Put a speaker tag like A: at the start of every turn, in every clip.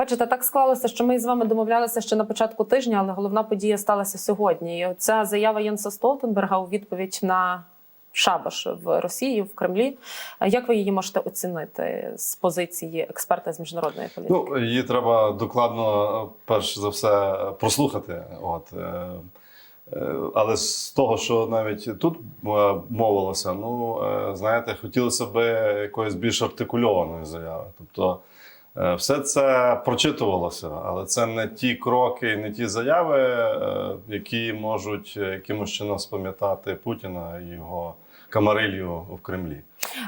A: Бачите, так склалося, що ми з вами домовлялися ще на початку тижня, але головна подія сталася сьогодні. І ця заява Єнса Столтенберга у відповідь на шабаш в Росії в Кремлі. Як ви її можете оцінити з позиції експерта з міжнародної політики?
B: Ну, її треба докладно, перш за все, прослухати. От. е, е, Але з того, що навіть тут е, мовилося, ну, знаєте, хотілося б якоїсь більш артикульованої заяви. Тобто все це прочитувалося, але це не ті кроки, не ті заяви, е, які можуть якимось чином спам'ятати Путіна і його камарилью в Кремлі.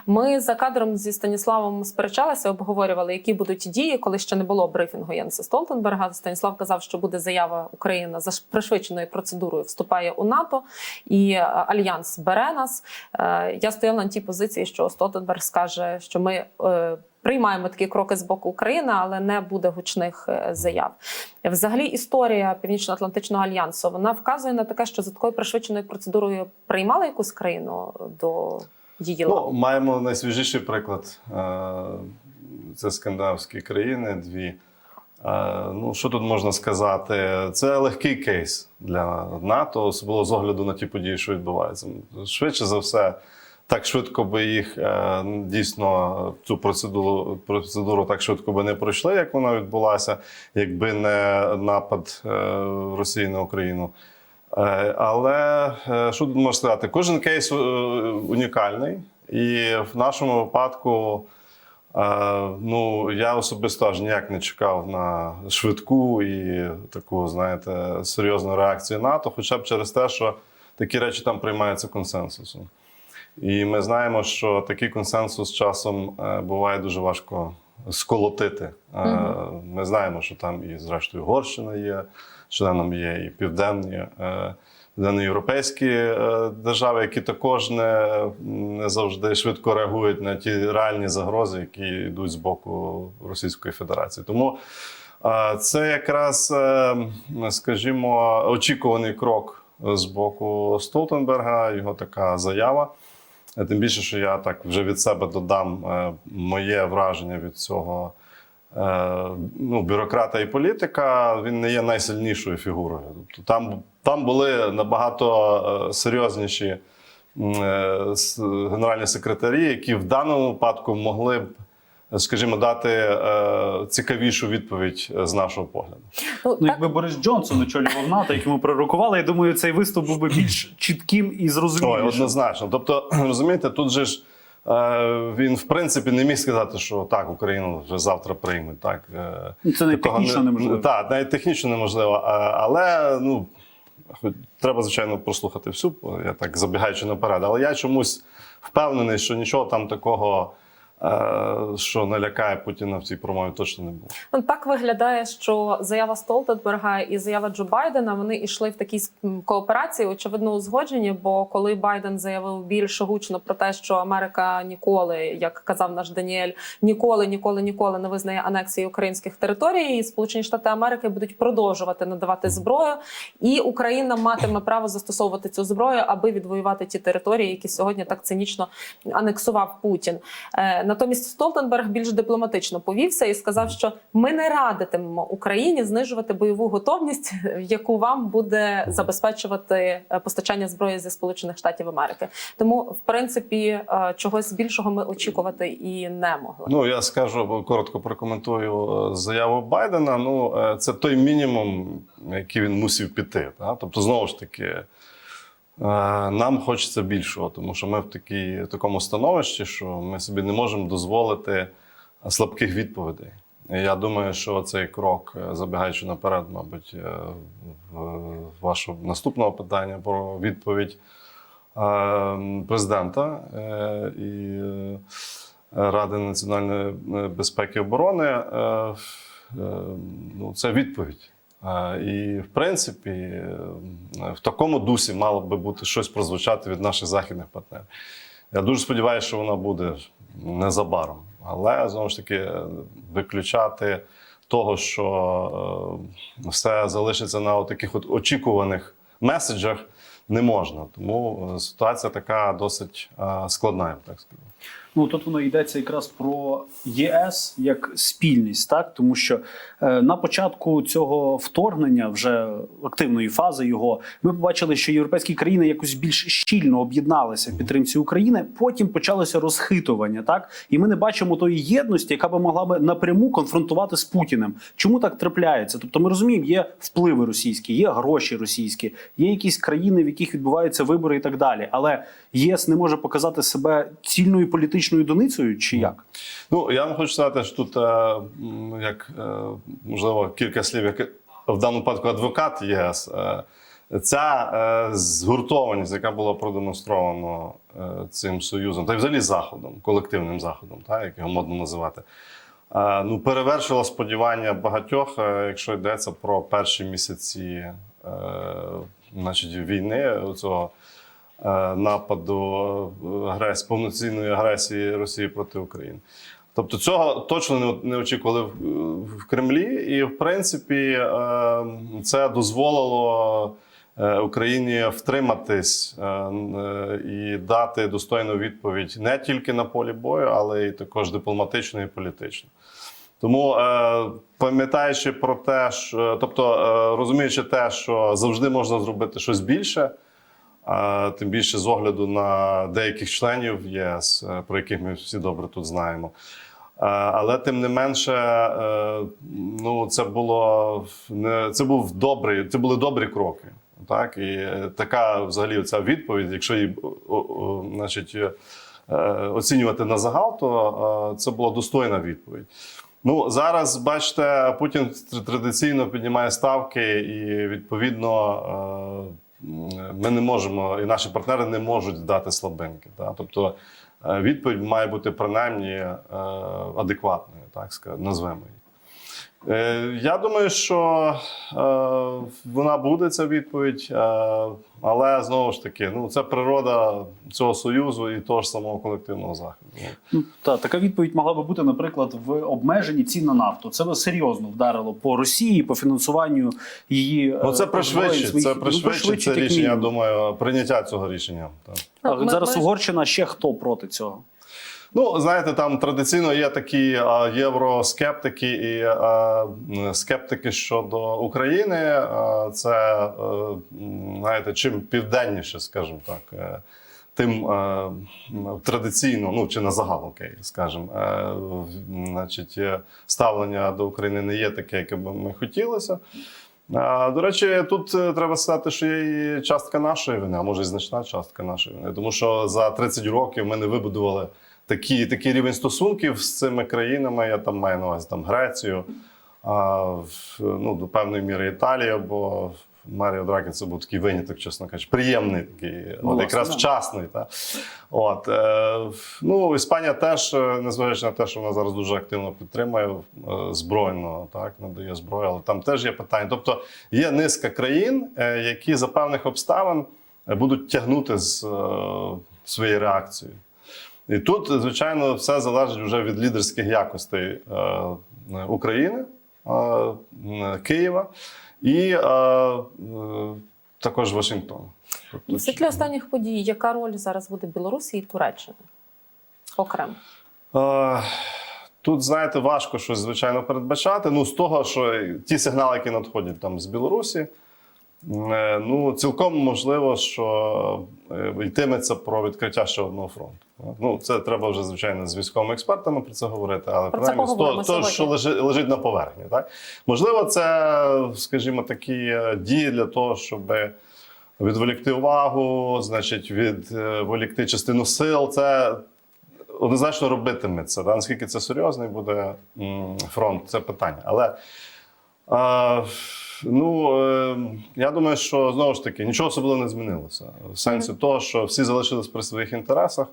A: Ми за кадром зі Станіславом сперечалися, обговорювали, які будуть дії, коли ще не було брифінгу Єнса Столтенберга. Станіслав казав, що буде заява Україна за пришвидшеною процедурою вступає у НАТО, і е, альянс бере нас. Е, Я стояла на тій позиції, що Столтенберг скаже, що ми. Е, Приймаємо такі кроки з боку України, але не буде гучних е, заяв. Взагалі, історія Північно-Атлантичного альянсу вона вказує на таке, що за такою пришвидшеною процедурою приймали якусь країну до її лав.
B: Ну, маємо найсвіжіший приклад. Е, Це скандинавські країни, дві. Е, Ну, що тут можна сказати? Це легкий кейс для НАТО, особливо з огляду на ті події, що відбуваються. Швидше за все, так швидко би їх е, дійсно цю процедуру, процедуру так швидко би не пройшли, як вона відбулася, якби не напад е, Росії на Україну. Е, Але що тут можна сказати? Кожен кейс унікальний, і в нашому випадку. Ну, я особисто аж ніяк не чекав на швидку і таку, знаєте, серйозну реакцію НАТО, хоча б через те, що такі речі там приймаються консенсусом. І ми знаємо, що такий консенсус часом е, буває дуже важко сколотити.
A: Мгм.
B: Ми знаємо, що там і, зрештою, Угорщина є, членом є і південні. е, Південноєвропейські держави, які також не, не завжди швидко реагують на ті реальні загрози, які йдуть з боку Російської Федерації. Тому це якраз, скажімо, очікуваний крок з боку Столтенберга, його така заява. Е, Тим більше, що я так вже від себе додам е, моє враження від цього е, ну, бюрократа і політика, він не є найсильнішою фігурою. Тобто там, там були набагато серйозніші генеральні секретарі, які в даному випадку могли б. Скажімо, дати е, цікавішу відповідь е, з нашого погляду.
A: Ну,
C: Ну, якби Борис Джонсон очолював НАТО, як йому пророкували, я думаю, цей виступ був би більш чітким і
B: Ой, однозначно. Тобто, розумієте, тут же ж е, він в принципі не міг сказати, що так, Україну вже завтра приймуть. Так, е,
C: Ну, Це навіть технічно
B: не-
C: неможливо.
B: Так, навіть технічно неможливо. Але ну, хоч треба, звичайно, прослухати всю, я так забігаючи наперед. Але я чомусь впевнений, що нічого там такого, що налякає Путіна в цій промові, точно не було.
A: Ну, так виглядає, що заява Столтенберга і заява Джо Байдена вони йшли в такій кооперації, очевидно, узгоджені. Бо коли Байден заявив більш гучно про те, що Америка ніколи, як казав наш Даніель, ніколи, ніколи, ніколи не визнає анексії українських територій, і Сполучені Штати Америки будуть продовжувати надавати зброю, і Україна матиме право застосовувати цю зброю, аби відвоювати ті території, які сьогодні так цинічно анексував Путін. Натомість Столтенберг більш дипломатично повівся і сказав, що ми не радитимемо Україні знижувати бойову готовність, яку вам буде забезпечувати е, постачання зброї зі Сполучених Штатів Америки. Тому, в принципі, е, чогось більшого ми очікувати і не могли.
B: Ну, я скажу коротко прокоментую е, заяву Байдена. Ну, це той мінімум, який він мусив піти. Та? Тобто, знову ж таки, нам хочеться більшого, тому що ми в, такій, такому становищі, що ми собі не можемо дозволити слабких відповідей. Я думаю, що цей крок, е, забігаючи наперед, мабуть, е, вашого наступного питання про відповідь е, президента е, і е, Ради національної е, безпеки і оборони, е, е, ну, це відповідь. І, в принципі, в такому дусі мало би бути щось прозвучати від наших західних партнерів. Я дуже сподіваюся, що вона буде незабаром. Але знову ж таки, виключати того, що е, все залишиться на таких от очікуваних меседжах, не можна. Тому е, ситуація така досить е, складна, я б так сказав.
C: Ну тут воно йдеться якраз про ЄС як спільність, так тому що е, на початку цього вторгнення, вже активної фази його, ми побачили, що європейські країни якось більш щільно об'єдналися в підтримці України. Потім почалося розхитування, так і ми не бачимо тої єдності, яка би могла би напряму конфронтувати з Путіним. Чому так трапляється? Тобто, ми розуміємо, є впливи російські, є гроші російські, є якісь країни, в яких відбуваються вибори і так далі. Але ЄС не може показати себе цільною політичною доницею, чи як?
B: Ну, я вам хочу сказати, що тут, е, як е, можливо, кілька слів, як в даному випадку адвокат ЄС. е, Ця згуртованість, яка була продемонстрована цим союзом, та й взагалі заходом, колективним заходом, так, як його модно називати, ну, перевершила сподівання багатьох, якщо йдеться про перші місяці значить, війни, цього нападу е, агресії, повноцінної агресії Росії проти України. Тобто цього точно не- очікували в- Кремлі, і в принципі е, це дозволило е, Україні втриматись е, е, і дати достойну відповідь не тільки на полі бою, але й також дипломатично і політично. Тому, е, пам'ятаючи про те, що, тобто е, розуміючи те, що завжди можна зробити щось більше, тим більше з огляду на деяких членів ЄС, е, про яких ми всі добре тут знаємо. Е, Але тим не менше, е, ну це було це був добрий, це були добрі кроки. Так і така взагалі ця відповідь, якщо її значить, оцінювати на загал, то це була достойна відповідь. Ну зараз бачите, Путін традиційно піднімає ставки, і відповідно ми не можемо, і наші партнери не можуть дати слабинки. Та? Тобто е, відповідь має бути принаймні е, адекватною, так сказати, назвемо її. Е, Я думаю, що е, вона буде ця відповідь, е, але знову ж таки, ну це природа цього союзу і того ж самого колективного заходу.
C: Ну та така відповідь могла би бути, наприклад, в обмеженні цін на нафту. Це би серйозно вдарило по Росії, по фінансуванню її.
B: Ну це
C: е,
B: пришвидшить,
C: своїх-
B: це
C: ну,
B: пришвидшить це рішення. Я думаю, прийняття цього рішення. Так.
C: А
A: Ми-
C: зараз
A: ми-
C: Угорщина ще хто проти цього?
B: Ну, знаєте, там традиційно є такі а, євроскептики і а, скептики щодо України. А, це е, м, знаєте, чим південніше, скажімо так. е, Тим е, традиційно, ну чи на загал, окей, скажімо, е, значить, е, ставлення до України не є таке, яке б ми хотілося. А, До речі, тут е, треба сказати, що є і частка нашої вини, а може і значна частка нашої вини. Тому що за 30 років ми не вибудували такі, такий рівень стосунків з цими країнами. Я там маю на увазі там Грецію, а, ну, до певної міри Італія, бо Маріо Драгі це був такий виняток, чесно кажучи, приємний такий,
C: Ну,
B: от, якраз
C: да.
B: вчасний. Та? От, е, ну, Іспанія теж, е, незважаючи на те, що вона зараз дуже активно підтримує е, збройно, так, надає зброю, але там теж є питання. Тобто є низка країн, е, які за певних обставин е, будуть тягнути з е, своєю реакцією. І тут, звичайно, все залежить вже від лідерських якостей е, України, е, Києва і е, також Вашингтона. Тобто,
A: В світлі останніх подій, яка роль зараз буде Білорусі і Туреччини? Окремо.
B: Тут, знаєте, важко щось звичайно передбачати. Ну, з того, що ті сигнали, які надходять там з Білорусі, ну цілком можливо, що е, йтиметься про відкриття ще одного фронту. Ну, це треба вже, звичайно, з військовими експертами про це говорити, але
A: Про
B: принаймні з того, що лежить, лежить на поверхні. Так? Можливо, це, скажімо, такі е, дії для того, щоб відволікти увагу, значить, відволікти частину сил. Це однозначно робитиметься. Да? Наскільки це серйозний буде фронт, це питання. Але е, ну, е, я думаю, що знову ж таки нічого особливо не змінилося. В сенсі того, що всі залишились при своїх інтересах.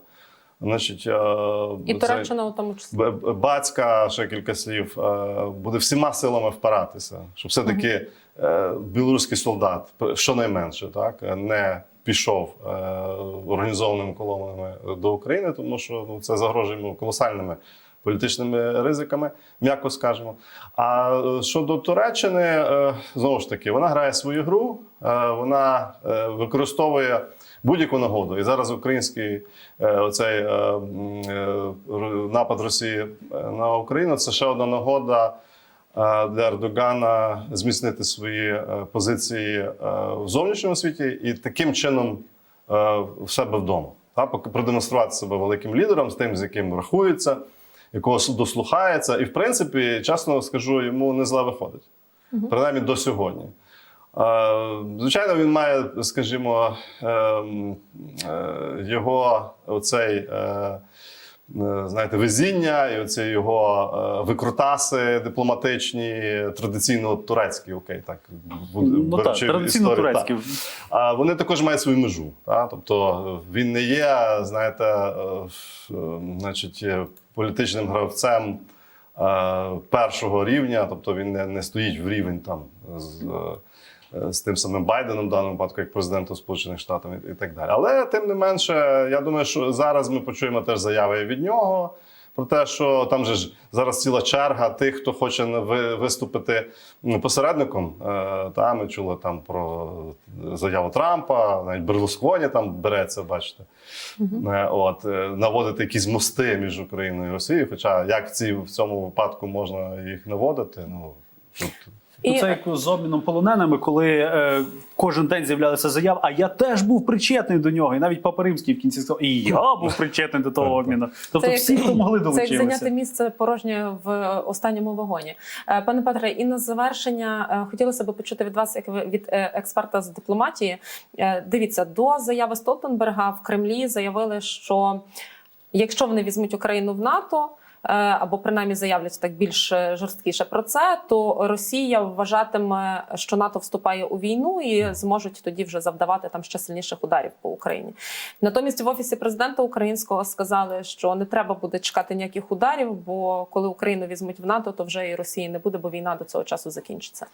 B: Значить, е,
A: І Туреччина у тому числі.
B: Бацька, ще кілька слів, е, буде всіма силами впиратися, щоб все-таки е, білоруський солдат, щонайменше, так, не пішов організованими колонами до України, тому що ну, це загрожує йому колосальними політичними ризиками, м'яко скажемо. А е, щодо Туреччини, е, знову ж таки, вона грає свою гру, е, вона використовує будь-яку нагоду. І зараз український оцей напад Росії на Україну це ще одна нагода для Ердогана зміцнити свої позиції в зовнішньому світі і таким чином в себе вдома. Продемонструвати себе великим лідером, з тим, з яким рахується, якого дослухається. І, в принципі, чесно скажу, йому не зле виходить. Принаймні до сьогодні. Е, Звичайно, він має, скажімо, ем, е, його оцей. Е, е, Знаєте, везіння і оці його е, викрутаси дипломатичні, традиційно турецькі, окей, так буде
C: Ну так, традиційно
B: історію,
C: турецькі.
B: так. А вони також мають свою межу. Та? Тобто він не є, знаєте, е, е, значить, е, політичним гравцем е, першого рівня, тобто він не, не стоїть в рівень там з. Е, З тим самим Байденом, в даному випадку, як президентом Сполучених Штатів і так далі. Але тим не менше, я думаю, що зараз ми почуємо теж заяви від нього про те, що там же ж зараз ціла черга тих, хто хоче виступити ну, посередником. Е, Та ми чули там про заяву Трампа, навіть Берлусконі там береться, бачите. Е, От наводити якісь мости між Україною і Росією. Хоча як ці в цьому випадку можна їх наводити? Ну тут
C: Ну,
A: І-
C: це як з обміном полоненими, коли е, кожен день з'являлися заяви, а я теж був причетний до нього. І навіть Папа Римський в кінці сказав, і я був причетний до того обміну. Тобто
A: Це як-
C: всі, хто могли
A: Це як зайняти місце порожнє в останньому вагоні. Е, Пане Петре, і на завершення е, хотілося б почути від вас, як ви- від е, експерта з дипломатії. Е, Дивіться, до заяви Столтенберга в Кремлі заявили, що якщо вони візьмуть Україну в НАТО. Е, Або принаймні заявлять так більш е, жорсткіше про це, то Росія вважатиме, що НАТО вступає у війну і зможуть тоді вже завдавати там ще сильніших ударів по Україні. Натомість в офісі президента українського сказали, що не треба буде чекати ніяких ударів, бо коли Україну візьмуть в НАТО, то вже і Росії не буде, бо війна до цього часу закінчиться.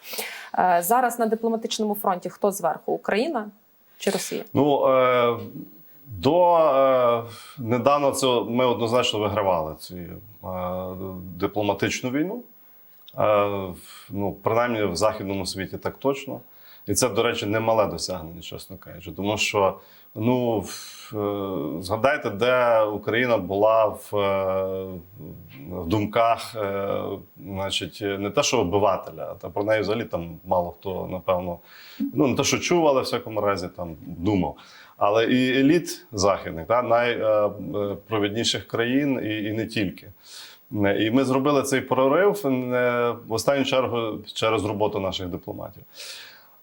A: Е, Зараз на дипломатичному фронті хто зверху Україна чи Росія?
B: Ну е, до е, недавно це ми однозначно вигравали цю е, дипломатичну війну. Е, ну, принаймні в західному світі так точно. І це, до речі, немале досягнення, чесно кажучи. Тому що ну, в- е, згадайте, де Україна була в, е, в думках, е, значить, не те, що обивателя, та про неї взагалі там мало хто, напевно, ну не те, що чув, але в всякому разі там думав. Але і еліт західних, та, найпровідніших країн, і, і не тільки. І ми зробили цей прорив в останню чергу через роботу наших дипломатів.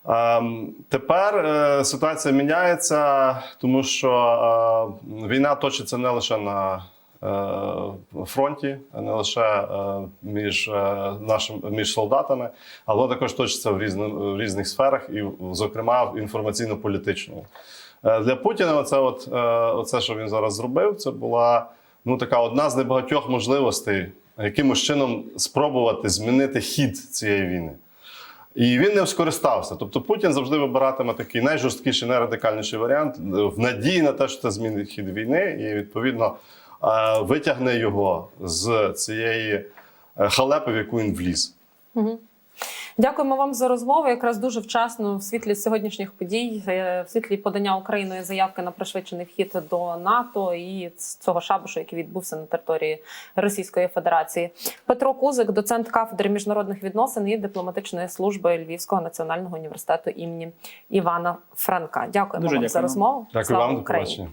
B: Ем, Тепер е, ситуація міняється, тому що е, війна точиться не лише на е, фронті, не лише е, між, е, нашим, між солдатами, але також точиться в, різни, в різних сферах, і, зокрема, в інформаційно-політичному. Е, Для Путіна оце, от, е, оце, що він зараз зробив, це була ну, така одна з небагатьох можливостей якимось чином спробувати змінити хід цієї війни. І він ним скористався. Тобто Путін завжди вибиратиме такий найжорсткіший, найрадикальніший варіант в надії на те, що це змінить хід війни, і відповідно е, витягне його з цієї халепи, в яку він вліз.
A: Угу. Дякуємо вам за розмову. Якраз дуже вчасно в світлі сьогоднішніх подій, е, в світлі подання Україною заявки на пришвидшений вхід до НАТО і цього шабушу, який відбувся на території Російської Федерації. Петро Кузик, доцент кафедри міжнародних відносин і дипломатичної служби Львівського національного університету імені Івана Франка. Дякуємо
C: Дуже
A: вам за розмову.
B: Дякую
A: Слава
B: вам, до
A: Україні.